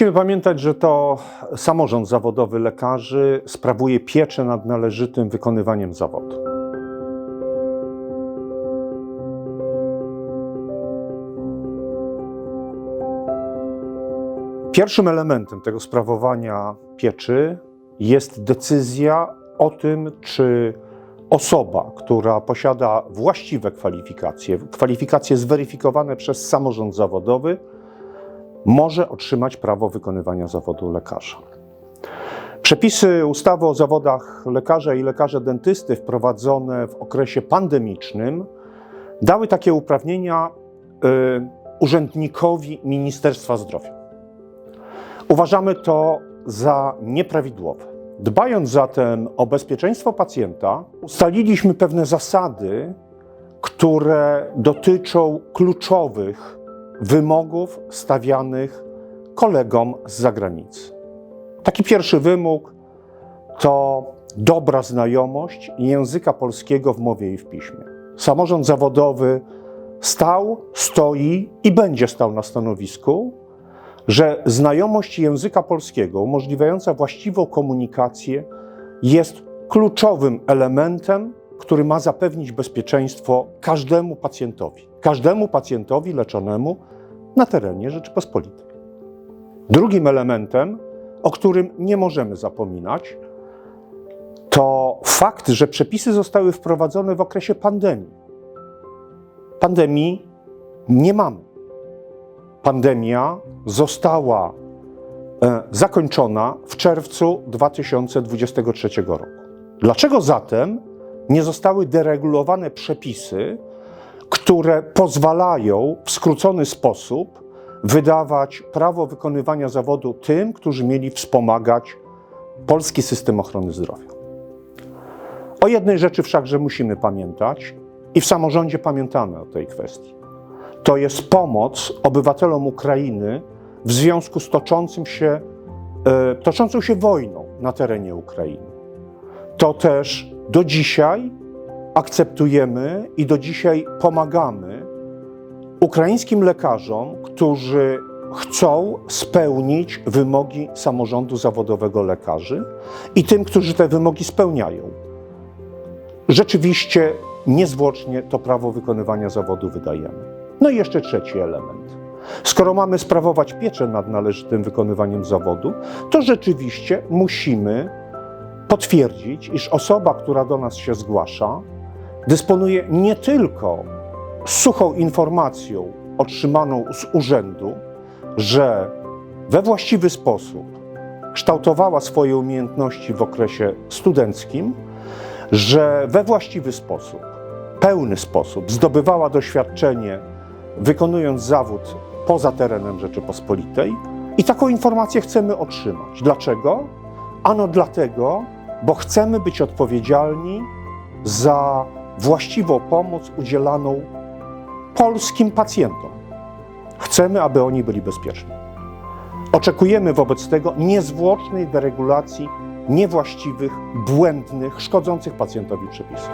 Musimy pamiętać, że to samorząd zawodowy lekarzy sprawuje pieczę nad należytym wykonywaniem zawodu. Pierwszym elementem tego sprawowania pieczy jest decyzja o tym, czy osoba, która posiada właściwe kwalifikacje, kwalifikacje zweryfikowane przez samorząd zawodowy, może otrzymać prawo wykonywania zawodu lekarza. Przepisy ustawy o zawodach lekarza i lekarza dentysty wprowadzone w okresie pandemicznym dały takie uprawnienia y, urzędnikowi Ministerstwa Zdrowia. Uważamy to za nieprawidłowe. Dbając zatem o bezpieczeństwo pacjenta, ustaliliśmy pewne zasady, które dotyczą kluczowych wymogów stawianych kolegom z zagranicy. Taki pierwszy wymóg to dobra znajomość języka polskiego w mowie i w piśmie. Samorząd zawodowy stał, stoi i będzie stał na stanowisku, że znajomość języka polskiego umożliwiająca właściwą komunikację jest kluczowym elementem, który ma zapewnić bezpieczeństwo każdemu pacjentowi, każdemu pacjentowi leczonemu na terenie Rzeczypospolitej. Drugim elementem, o którym nie możemy zapominać, to fakt, że przepisy zostały wprowadzone w okresie pandemii. Pandemii nie mamy. Pandemia została e, zakończona w czerwcu 2023 roku. Dlaczego zatem nie zostały deregulowane przepisy, które pozwalają w skrócony sposób wydawać prawo wykonywania zawodu tym, którzy mieli wspomagać polski system ochrony zdrowia? O jednej rzeczy wszakże musimy pamiętać i w samorządzie pamiętamy o tej kwestii. To jest pomoc obywatelom Ukrainy w związku z toczącym się, e, toczącą się wojną na terenie Ukrainy. To też do dzisiaj akceptujemy i do dzisiaj pomagamy ukraińskim lekarzom, którzy chcą spełnić wymogi samorządu zawodowego lekarzy i tym, którzy te wymogi spełniają. Rzeczywiście niezwłocznie to prawo wykonywania zawodu wydajemy. No i jeszcze trzeci element. Skoro mamy sprawować pieczę nad należytym wykonywaniem zawodu, to rzeczywiście musimy potwierdzić, iż osoba, która do nas się zgłasza, dysponuje nie tylko suchą informacją otrzymaną z urzędu, że we właściwy sposób kształtowała swoje umiejętności w okresie studenckim, że we właściwy sposób, pełny sposób zdobywała doświadczenie, wykonując zawód poza terenem Rzeczypospolitej, i taką informację chcemy otrzymać. Dlaczego? Ano dlatego, bo chcemy być odpowiedzialni za właściwą pomoc udzielaną polskim pacjentom. Chcemy, aby oni byli bezpieczni. Oczekujemy wobec tego niezwłocznej deregulacji niewłaściwych, błędnych, szkodzących pacjentowi przepisów.